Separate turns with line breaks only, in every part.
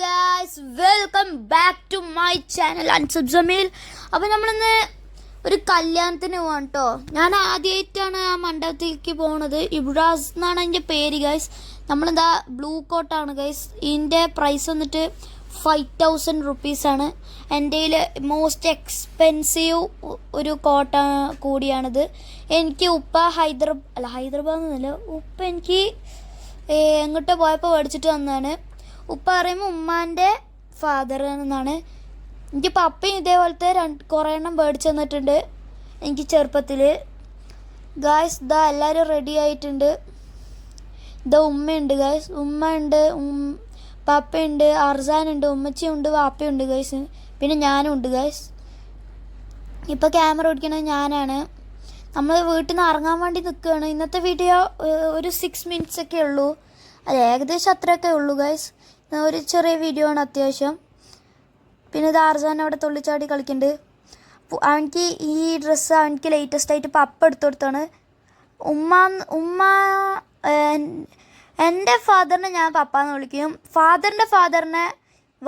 Guys welcome back to my channel Ansab Jameel അപ്പോൾ നമ്മളിന്ന് ഒരു കല്യാണത്തിന് പോകണം കേട്ടോ ഞാൻ ആദ്യമായിട്ടാണ് ആ മണ്ഡപത്തിലേക്ക് പോണത്. ഇബ്രാസ് എന്നാണ് അതിന്റെ പേര് ഗൈസ് നമ്മളെന്താ ബ്ലൂ കോട്ടാണ് ഗൈസ് ഇതിന്റെ പ്രൈസ് വന്നിട്ട് ഫൈവ് തൗസൻഡ് റുപ്പീസാണ് എന്റെ മോസ്റ്റ് എക്സ്പെൻസീവ് ഒരു കോട്ട കൂടിയാണിത്. എനിക്ക് ഉപ്പ ഹൈദരാബാദ് അല്ല ഹൈദരാബാദ് എന്നല്ല ഉപ്പ എനിക്ക് എങ്ങോട്ടോ പോയപ്പോൾ മേടിച്ചിട്ട് വന്നതാണ്. ഉപ്പ പറയുമ്പോൾ ഉമ്മാന്റെ ഫാദർ എന്നാണ് എനിക്ക് പപ്പയും ഇതേപോലത്തെ രണ്ട് കുറേ എണ്ണം മേടിച്ചു തന്നിട്ടുണ്ട് എനിക്ക് ചെറുപ്പത്തിൽ ഗായ്സ് ഇതാ എല്ലാവരും റെഡി ആയിട്ടുണ്ട്. ഇതാ ഉമ്മയുണ്ട് ഗായ്സ് ഉമ്മ ഉണ്ട് പപ്പയുണ്ട് അർസാനുണ്ട് ഉമ്മച്ചിയുണ്ട് വാപ്പയുണ്ട് ഗൈസ് പിന്നെ ഞാനും ഉണ്ട് ഗൈസ് ഇപ്പോൾ ക്യാമറ ഓടിക്കണത് ഞാനാണ്. നമ്മൾ വീട്ടിൽ നിന്ന് ഇറങ്ങാൻ വേണ്ടി നിൽക്കുകയാണ് ഇന്നത്തെ വീഡിയോ ഒരു സിക്സ് മിനിറ്റ്സ് ഒക്കെ ഉള്ളൂ. അത് ഏകദേശം അത്രയൊക്കെ ഉള്ളൂ ഗൈസ് ഒരു ചെറിയ വീഡിയോ ആണ് അത്യാവശ്യം. പിന്നെ ആർസാൻ അവിടെ തുള്ളിച്ചാടി കളിക്കുന്നുണ്ട് അവനിക്ക് ഈ ഡ്രസ്സ് അവനിക്ക് ലേറ്റസ്റ്റ് ആയിട്ട് പപ്പ എടുത്തു കൊടുത്താണ്. ഉമ്മ ഉമ്മ എന്റെ ഫാദറിനെ ഞാൻ പപ്പ എന്ന് വിളിക്കും. ഫാദറിന്റെ ഫാദറിനെ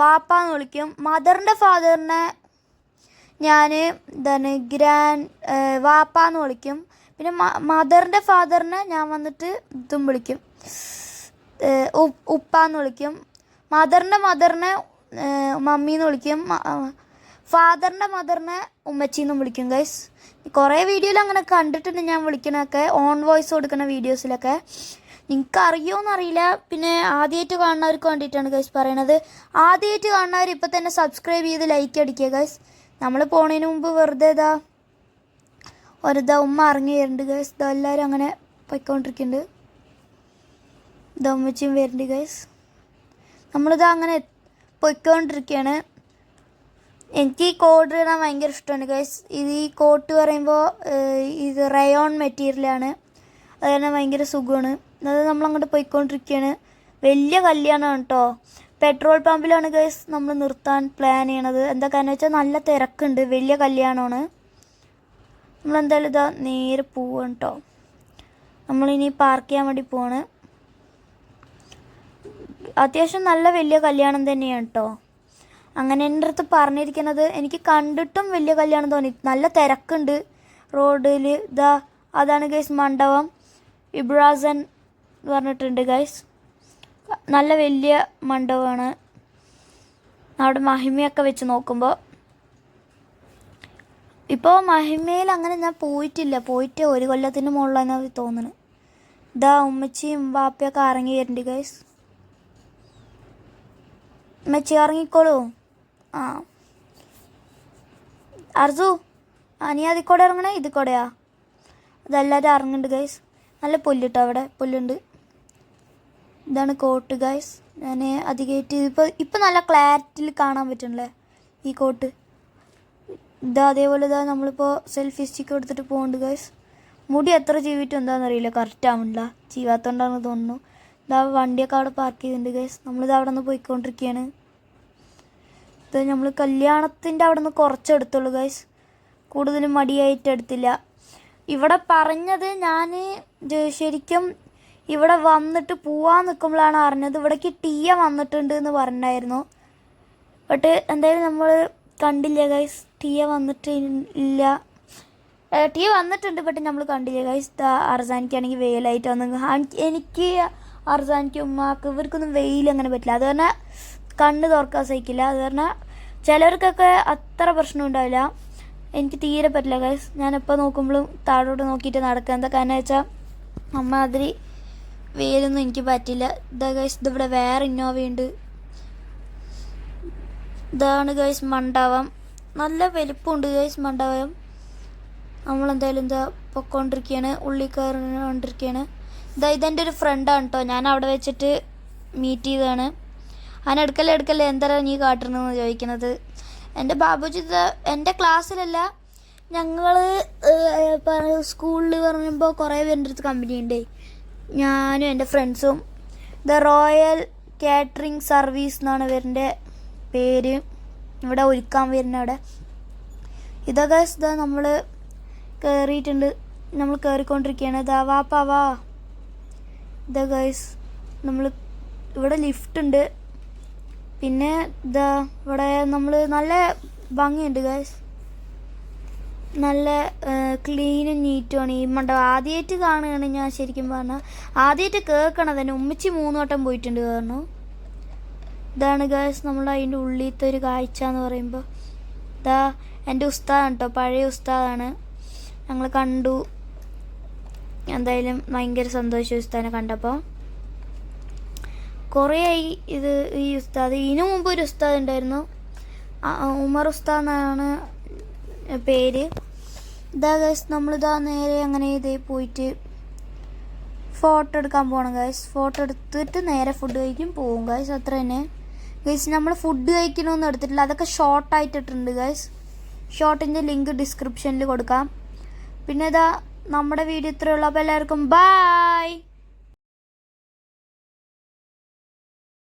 വാപ്പ എന്ന് വിളിക്കും. മദറിന്റെ ഫാദറിനെ ഞാൻ എന്താണ് ഗ്രാൻഡ് വാപ്പ എന്ന് വിളിക്കും. പിന്നെ മദറിന്റെ ഫാദറിനെ ഞാൻ വന്നിട്ട് ഇതും വിളിക്കും. ഉപ്പ എന്ന് വിളിക്കും. മദറിന്റെ മദറിനെ മമ്മി എന്ന് വിളിക്കും. ഫാദറിന്റെ മദറിനെ ഉമ്മച്ചി എന്നും വിളിക്കും ഗൈസ്. കുറേ വീഡിയോയിൽ അങ്ങനെ കണ്ടിട്ടുണ്ട് ഞാൻ വിളിക്കണൊക്കെ ഓൺ വോയിസ് കൊടുക്കുന്ന വീഡിയോസിലൊക്കെ. നിങ്ങൾക്ക് അറിയുമോയെന്ന് അറിയില്ല പിന്നെ ആദ്യമായിട്ട് കാണുന്നവർക്ക് വേണ്ടിയിട്ടാണ് ഗൈസ് പറയണത്. ആദ്യമായിട്ട് കാണുന്നവർ ഇപ്പം തന്നെ സബ്സ്ക്രൈബ് ചെയ്ത് ലൈക്ക് അടിക്കുക ഗൈസ്. നമ്മൾ പോണതിന് മുമ്പ് വെറുതെ ഇതാ ഒരുതാ ഉമ്മ ഇറങ്ങി വരുന്നുണ്ട് ഗൈസ്. ഇതാ എല്ലാവരും അങ്ങനെ പൊയ്ക്കൊണ്ടിരിക്കുന്നുണ്ട് ഇതാ ഉമ്മച്ചിയും വരുന്നുണ്ട് ഗൈസ്. നമ്മളിതാ അങ്ങനെ പൊയ്ക്കൊണ്ടിരിക്കുകയാണ് എനിക്ക് ഈ കോട്ട് ഇടാൻ ഭയങ്കര ഇഷ്ടമാണ് ഗൈസ് ഇത് ഈ കോട്ട് പറയുമ്പോൾ ഇത് റയോൺ മെറ്റീരിയലാണ് അത് തന്നെ ഭയങ്കര സുഖമാണ്. അത് നമ്മളങ്ങോട്ട് പോയിക്കൊണ്ടിരിക്കുകയാണ് വലിയ കല്യാണമാണ് കേട്ടോ പെട്രോൾ പമ്പിലാണ് ഗൈസ് നമ്മൾ നിർത്താൻ പ്ലാൻ ചെയ്യണത്. എന്താ കാരണം വെച്ചാൽ നല്ല തിരക്കുണ്ട്. വലിയ കല്യാണമാണ്. നമ്മളെന്തായാലും ഇതാ നേരെ പോവാണ് കേട്ടോ നമ്മളിനി പാർക്ക് ചെയ്യാൻ വേണ്ടി പോവാണ്. അത്യാവശ്യം നല്ല വലിയ കല്യാണം തന്നെയാണ് കേട്ടോ. അങ്ങനെ എന്റെ അടുത്ത് പറഞ്ഞിരിക്കുന്നത് എനിക്ക് കണ്ടിട്ടും വലിയ കല്യാണം തോന്നി. നല്ല തിരക്കുണ്ട്. റോഡിൽ ഇതാ അതാണ് ഗൈസ് മണ്ഡപം. ഇബ്രാസൻ എന്ന് പറഞ്ഞിട്ടുണ്ട് ഗൈസ് നല്ല വലിയ മണ്ഡപമാണ്. അവിടെ മഹിമയൊക്കെ വെച്ച് നോക്കുമ്പോൾ ഇപ്പോൾ മഹിമയിൽ അങ്ങനെ ഞാൻ പോയിട്ടില്ല. പോയിട്ട് ഒരു കൊല്ലത്തിന് മുകളിലാണ് തോന്നുന്നത് ഇതാ ഉമ്മച്ചിയും വാപ്പയൊക്കെ ഇറങ്ങി വരുന്നുണ്ട് ഗൈസ് ഉമ്മച്ചി ഇറങ്ങിക്കോളൂ ആ. അർജു ആ നീ അതിൽ കൂടെ ഇറങ്ങണേ? ഇതിൽ കൂടെയാ? അതെല്ലാവരും ഇറങ്ങുന്നുണ്ട് ഗൈസ് നല്ല പുല്ലിട്ടോ അവിടെ? പുല്ലുണ്ട്. ഇതാണ് കോട്ട് ഗൈസ് ഞാൻ അധികമായിട്ട് ഇപ്പോൾ ഇപ്പം നല്ല ക്ലാരിറ്റിയിൽ കാണാൻ പറ്റുന്നില്ലേ ഈ കോട്ട് ഇതാ അതേപോലെ ഇതാ നമ്മളിപ്പോൾ സെൽഫി സ്റ്റിക്ക് എടുത്തിട്ട് പോകുന്നുണ്ട് ഗൈസ് മുടി എത്ര ജീവിറ്റും അറിയില്ല. കറക്റ്റ് ആവുന്നില്ല. ജീവാത്തോണ്ടാണെന്ന് തോന്നുന്നു. ഇതാ വണ്ടിയൊക്കെ അവിടെ പാർക്ക് ചെയ്തിട്ടുണ്ട് ഗൈസ് നമ്മളിത് അവിടെ നിന്ന് പോയിക്കൊണ്ടിരിക്കുകയാണ്. ഇത് നമ്മൾ കല്യാണത്തിന്റെ അവിടെ നിന്ന് കുറച്ചെടുത്തുള്ളൂ ഗൈസ് കൂടുതലും മടിയായിട്ട് എടുത്തില്ല ഇവിടെ പറഞ്ഞത് ഞാൻ ശരിക്കും ഇവിടെ വന്നിട്ട് പോവാൻ നിൽക്കുമ്പോഴാണ് അറിഞ്ഞത്. ഇവിടേക്ക് ടീയ വന്നിട്ടുണ്ട് എന്ന് പറഞ്ഞായിരുന്നു ബട്ട് എന്തായാലും നമ്മൾ കണ്ടില്ല ഗൈസ് ടീയ വന്നിട്ട് ഇല്ല. ടീ വന്നിട്ടുണ്ട് ബട്ട് നമ്മൾ കണ്ടില്ല ഗൈസ് അർസാനിക്കാണെങ്കിൽ വെയിലായിട്ട് വന്നു. ആൻ- എനിക്ക് അർസാനിക്ക് ഉമ്മാക്ക് ഇവർക്കൊന്നും വെയിൽ അങ്ങനെ പറ്റില്ല. അത് പറഞ്ഞാൽ കണ്ണ് തുറക്കാൻ സഹിക്കില്ല. അത് പറഞ്ഞാൽ ചിലർക്കൊക്കെ അത്ര പ്രശ്നം ഉണ്ടാവില്ല. എനിക്ക് തീരെ പറ്റില്ല ഗൈസ് ഞാൻ എപ്പോൾ നോക്കുമ്പോഴും താഴോട്ട് നോക്കിയിട്ട് നടക്കുക. എന്താ കാരണം വെച്ചാൽ അമ്മ അതിരി വെയിലൊന്നും എനിക്ക് പറ്റില്ല. ഇതാ ഗൈസ് ഇതിവിടെ വേറെ ഇന്നോവയുണ്ട് ഇതാണ് ഗൈസ് മണ്ടാവം നല്ല വലിപ്പമുണ്ട് ഗൈസ് മണ്ടാവം നമ്മളെന്തായാലും എന്താ പൊക്കോണ്ടിരിക്കുകയാണ് ഉള്ളിൽ കയറിക്കൊണ്ടിരിക്കുകയാണ് ഇതാ ഇതെന്റെ ഒരു ഫ്രണ്ടാണ് കേട്ടോ ഞാൻ അവിടെ വെച്ചിട്ട് മീറ്റ് ചെയ്തതാണ്. അവൻ എടുക്കല്ലേ എടുക്കല്ലേ? എന്താ നീ കാട്ടണമെന്ന് ചോദിക്കുന്നത് എന്റെ ബാബുജി എന്റെ ക്ലാസ്സിലല്ല ഞങ്ങൾ സ്കൂളിൽ പറയുമ്പോൾ കുറേ പേരുടെ അടുത്ത് കമ്പനി ഉണ്ട് ഞാനും എന്റെ ഫ്രണ്ട്സും ദ റോയൽ കാറ്ററിംഗ് സർവീസ് എന്നാണ് ഇവരുടെ പേര്. ഇവിടെ ഒരുക്കാൻ വരുന്ന അവിടെ. ഇതൊക്കെ ഇതാ നമ്മൾ കയറിയിട്ടുണ്ട് നമ്മൾ കയറിക്കൊണ്ടിരിക്കുകയാണ് ഇതാ വാപ്പാ വാ. ഇതാ ഗൈസ് നമ്മൾ ഇവിടെ ലിഫ്റ്റ് ഉണ്ട്. പിന്നെ ഇതാ ഇവിടെ നമ്മൾ നല്ല ഭംഗിയുണ്ട് ഗൈസ് നല്ല ക്ലീനും നീറ്റുമാണ് ഈ മണ്ഡപം ആദ്യമായിട്ട് കാണുകയാണ് ഞാൻ ശരിക്കും പറഞ്ഞാൽ ആദ്യമായിട്ട് കേൾക്കണം തന്നെ ഉമ്മച്ചി മൂന്ന് വട്ടം പോയിട്ടുണ്ട് കാരണം ഇതാണ് ഗൈസ് നമ്മൾ അതിന്റെ ഉള്ളിലത്തെ ഒരു കാഴ്ച എന്ന് പറയുമ്പോൾ ഇതാ എന്റെ ഉസ്താദാണ് കേട്ടോ പഴയ ഉസ്താദാണ്. ഞങ്ങൾ കണ്ടു. എന്തായാലും ഭയങ്കര സന്തോഷം ഉസ്താദിനെ കണ്ടപ്പോൾ കുറേ ആയി ഇത് ഈ ഉസ്താദ് ഇതിനു മുമ്പ് ഒരു ഉസ്താദ് ഉണ്ടായിരുന്നു. ഉമർ ഉസ്താദ് എന്നാണ് പേര്. ഇതാ ഗൈസ് നമ്മളിതാ നേരെ അങ്ങനെ ഇത് പോയിട്ട് ഫോട്ടോ എടുക്കാൻ പോകണം ഗൈസ് ഫോട്ടോ എടുത്തിട്ട് നേരെ ഫുഡ് കഴിക്കും പോകും ഗൈസ് അത്ര തന്നെ. ഗൈസ് നമ്മൾ ഫുഡ് കഴിക്കണമെന്ന് എടുത്തിട്ടില്ല. അതൊക്കെ ഷോർട്ടായിട്ടിട്ടുണ്ട് ഗൈസ് ഷോർട്ടിന്റെ ലിങ്ക് ഡിസ്ക്രിപ്ഷനിൽ കൊടുക്കാം. പിന്നെ ഇതാ നമ്മുടെ വീഡിയോ ഇത്രയുള്ള അപ്പോൾ എല്ലാവർക്കും ബായ്